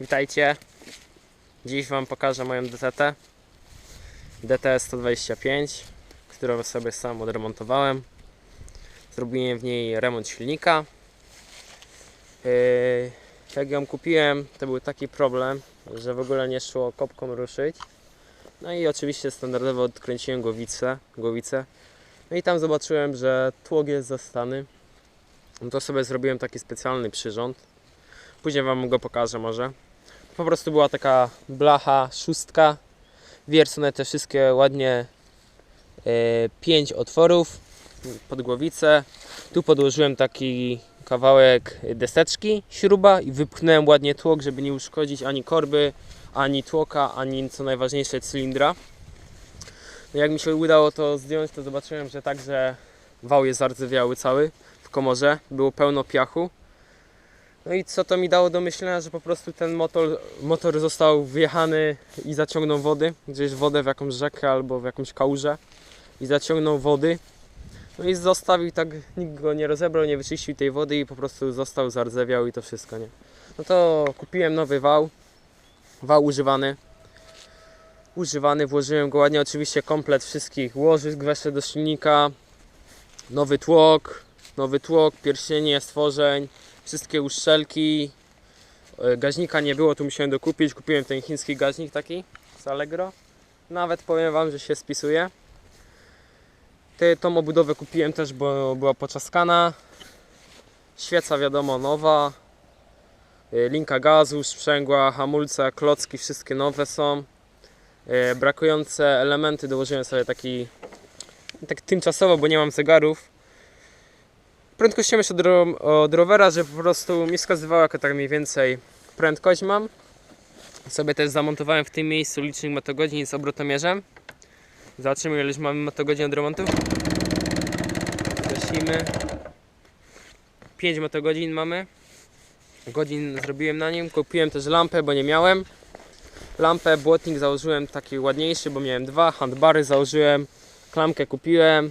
Witajcie. Dziś Wam pokażę moją DTT. DT 125, którą sobie sam odremontowałem. Zrobiłem w niej remont silnika. Yy, Jak ją kupiłem, to był taki problem, że w ogóle nie szło kopką ruszyć. No i oczywiście standardowo odkręciłem głowicę, głowicę. No i tam zobaczyłem, że tłok jest zastany. No to sobie zrobiłem taki specjalny przyrząd. Później Wam go pokażę może. Po prostu była taka blacha szóstka. Wiercone te wszystkie ładnie e, pięć otworów pod głowicę. Tu podłożyłem taki kawałek deseczki, śruba i wypchnąłem ładnie tłok, żeby nie uszkodzić ani korby, ani tłoka, ani co najważniejsze cylindra. No jak mi się udało to zdjąć, to zobaczyłem, że także wał jest zardzewiały cały w komorze, było pełno piachu. No i co to mi dało do myślenia, że po prostu ten motor, motor został wjechany i zaciągnął wody, gdzieś wodę w jakąś rzekę albo w jakąś kałużę i zaciągnął wody. No i zostawił tak, nikt go nie rozebrał, nie wyczyścił tej wody i po prostu został zardzewiał i to wszystko, nie? No to kupiłem nowy wał, wał używany. Używany, włożyłem go ładnie, oczywiście komplet wszystkich łożysk weszły do silnika, nowy tłok, nowy tłok, pierścienie, stworzeń, wszystkie uszczelki. E, Gaźnika nie było, tu musiałem dokupić. Kupiłem ten chiński gaźnik taki z Allegro. Nawet powiem Wam, że się spisuje. Ty, tą obudowę kupiłem też, bo była poczaskana. Świeca wiadomo nowa. E, Linka gazu, sprzęgła, hamulce, klocki, wszystkie nowe są. E, Brakujące elementy dołożyłem sobie taki tak tymczasowo, bo nie mam zegarów prędkościomierz od, ro- od rowera, że po prostu mi wskazywała jaka tak mniej więcej prędkość mam. Sobie też zamontowałem w tym miejscu licznik motogodzin z obrotomierzem. Zobaczymy ile już mamy motogodzin od remontu. Gasimy. 5 motogodzin mamy. Godzin zrobiłem na nim. Kupiłem też lampę, bo nie miałem. Lampę, błotnik założyłem taki ładniejszy, bo miałem dwa. Handbary założyłem. Klamkę kupiłem.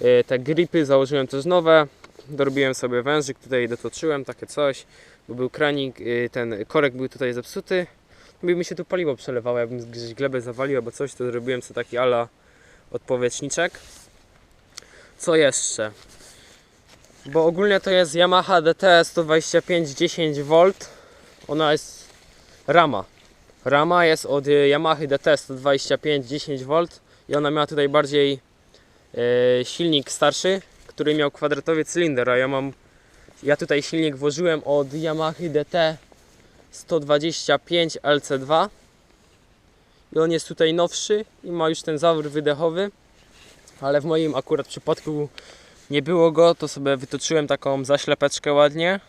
Y, Te gripy założyłem też nowe dorobiłem sobie wężyk, tutaj dotoczyłem takie coś, bo był kranik, y, ten korek był tutaj zepsuty. By mi się tu paliwo przelewało, jakbym gdzieś glebę zawalił albo coś, to zrobiłem sobie taki ala odpowietrzniczek. Co jeszcze? Bo ogólnie to jest Yamaha DT 125 10V. Ona jest rama. Rama jest od Yamaha DT 125 10V i ona miała tutaj bardziej e, silnik starszy, który miał kwadratowy cylinder, a ja mam ja tutaj silnik włożyłem od Yamaha DT 125 LC2 i on jest tutaj nowszy i ma już ten zawór wydechowy ale w moim akurat przypadku nie było go, to sobie wytoczyłem taką zaślepeczkę ładnie.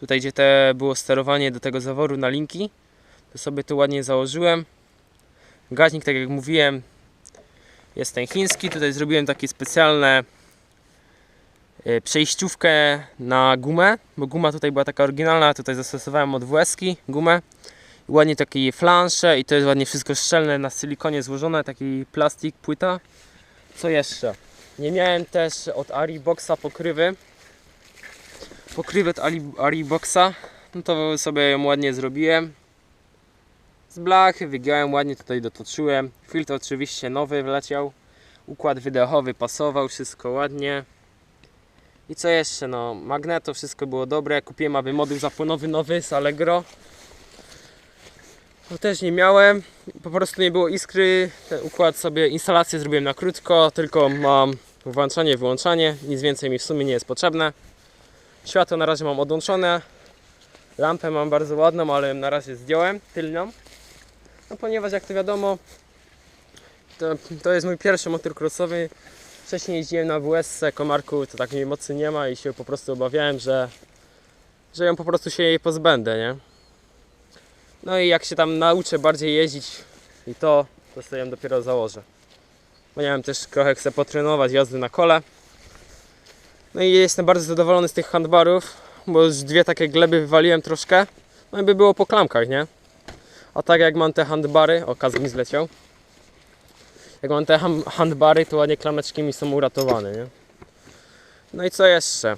Tutaj gdzie te było sterowanie do tego zaworu na linki to sobie to ładnie założyłem. Gaźnik tak jak mówiłem jest ten chiński, tutaj zrobiłem takie specjalne przejściówkę na gumę, bo guma tutaj była taka oryginalna, tutaj zastosowałem od WS-ki gumę. Ładnie takie flansze i to jest ładnie wszystko szczelne na silikonie złożone, taki plastik, płyta. Co jeszcze? Nie miałem też od Ariboxa pokrywy. Pokrywy od Ariboxa, no to sobie ją ładnie zrobiłem. Z blachy wygiąłem, ładnie tutaj dotoczyłem. Filtr oczywiście nowy wleciał. Układ wydechowy pasował, wszystko ładnie. I co jeszcze? No, magneto, wszystko było dobre. Kupiłem aby moduł zapłonowy nowy z Allegro. To też nie miałem. Po prostu nie było iskry. Ten układ sobie, instalację zrobiłem na krótko. Tylko mam włączanie, wyłączanie. Nic więcej mi w sumie nie jest potrzebne. Światło na razie mam odłączone. Lampę mam bardzo ładną, ale na razie zdjąłem, tylną. No ponieważ jak to wiadomo, to, to jest mój pierwszy motor crossowy. Wcześniej jeździłem na WS Komarku, to takiej mocy nie ma i się po prostu obawiałem, że, że ją po prostu się jej pozbędę, nie? No i jak się tam nauczę bardziej jeździć i to, to sobie ją dopiero założę. Bo też trochę chcę potrenować jazdy na kole. No i jestem bardzo zadowolony z tych handbarów, bo już dwie takie gleby wywaliłem troszkę. No i by było po klamkach, nie? A tak jak mam te handbary, o kaz mi zleciał. Jak mam te handbary, to ładnie klameczki mi są uratowane, nie? No i co jeszcze?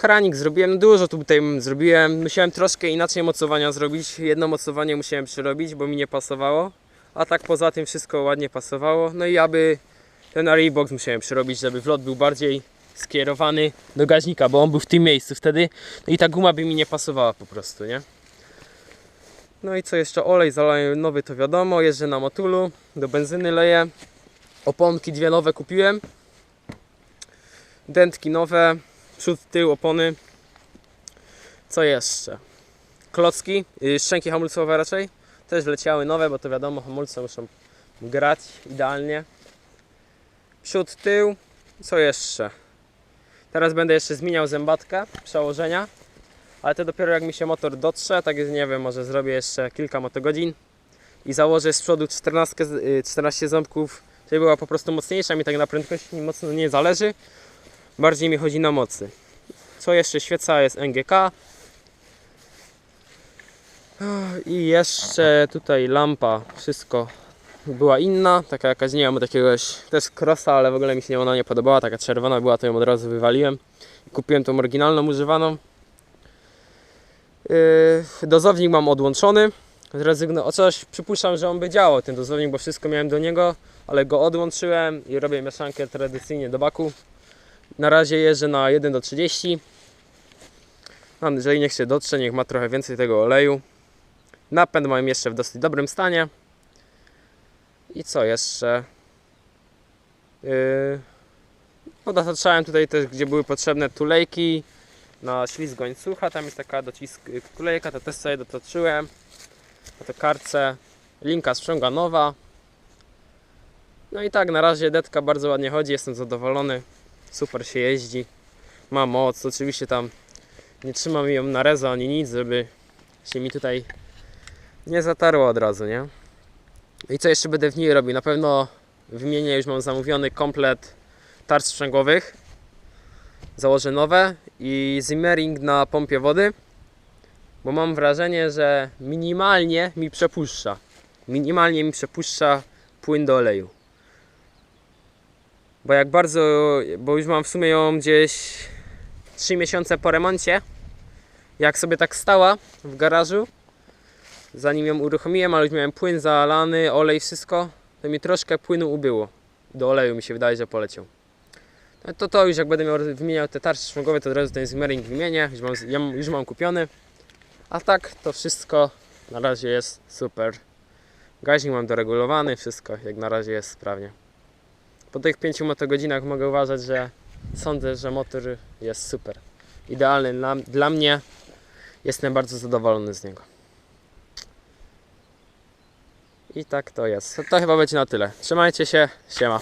kranik zrobiłem, dużo tu tutaj zrobiłem. Musiałem troszkę inaczej mocowania zrobić. Jedno mocowanie musiałem przerobić, bo mi nie pasowało. A tak poza tym wszystko ładnie pasowało. No i aby ten array box musiałem przerobić, żeby wlot był bardziej skierowany do gaźnika, bo on był w tym miejscu wtedy. No i ta guma by mi nie pasowała po prostu, nie? No i co jeszcze? Olej zalałem nowy, to wiadomo. Jeżdżę na motulu, do benzyny leję. Oponki dwie nowe kupiłem. Dętki nowe, przód, tył, opony. Co jeszcze? Klocki, yy, szczęki hamulcowe raczej. Też wleciały nowe, bo to wiadomo, hamulce muszą grać idealnie. Przód, tył. Co jeszcze? Teraz będę jeszcze zmieniał zębatkę przełożenia. Ale to dopiero jak mi się motor dotrze, tak jest, nie wiem, może zrobię jeszcze kilka motogodzin i założę z przodu 14, z- y, 14 ząbków, żeby była po prostu mocniejsza, mi tak na prędkości mocno nie zależy, bardziej mi chodzi na mocy. Co jeszcze? Świeca jest NGK. I jeszcze tutaj lampa, wszystko była inna, taka jakaś, nie wiem, jakiegoś też crossa, ale w ogóle mi się ona nie podobała, taka czerwona była, to ją od razu wywaliłem. Kupiłem tą oryginalną, używaną. Yy, dozownik mam odłączony. Zrezygno, o coś przypuszczam, że on by działał ten dozownik, bo wszystko miałem do niego, ale go odłączyłem i robię mieszankę tradycyjnie do baku. Na razie jeżdżę na 1 do 30. No, jeżeli niech się dotrze, niech ma trochę więcej tego oleju. Napęd mam jeszcze w dosyć dobrym stanie. I co jeszcze? Yy, tutaj też, gdzie były potrzebne tulejki na ślizg łańcucha, tam jest taka docisk tulejka, to też sobie dotoczyłem. Na to kartce, linka sprzęgła nowa. No i tak na razie detka bardzo ładnie chodzi, jestem zadowolony. Super się jeździ. Ma moc, oczywiście tam nie trzymam ją na rezo ani nic, żeby się mi tutaj nie zatarło od razu, nie? I co jeszcze będę w niej robił? Na pewno wymienię, już mam zamówiony komplet tarcz sprzęgłowych założę nowe i zimmering na pompie wody, bo mam wrażenie, że minimalnie mi przepuszcza. Minimalnie mi przepuszcza płyn do oleju. Bo jak bardzo, bo już mam w sumie ją gdzieś 3 miesiące po remoncie, jak sobie tak stała w garażu, zanim ją uruchomiłem, ale już miałem płyn zalany, olej, wszystko, to mi troszkę płynu ubyło. Do oleju mi się wydaje, że poleciał. To to już jak będę miał wymieniał te tarcze szpągowe, to od razu ten zimmering wymienię, już mam, ja już mam kupiony. A tak to wszystko na razie jest super. Gaźnik mam doregulowany, wszystko jak na razie jest sprawnie. Po tych 5 motogodzinach mogę uważać, że sądzę, że motor jest super. Idealny dla, dla mnie. Jestem bardzo zadowolony z niego. I tak to jest. To chyba będzie na tyle. Trzymajcie się. Siema.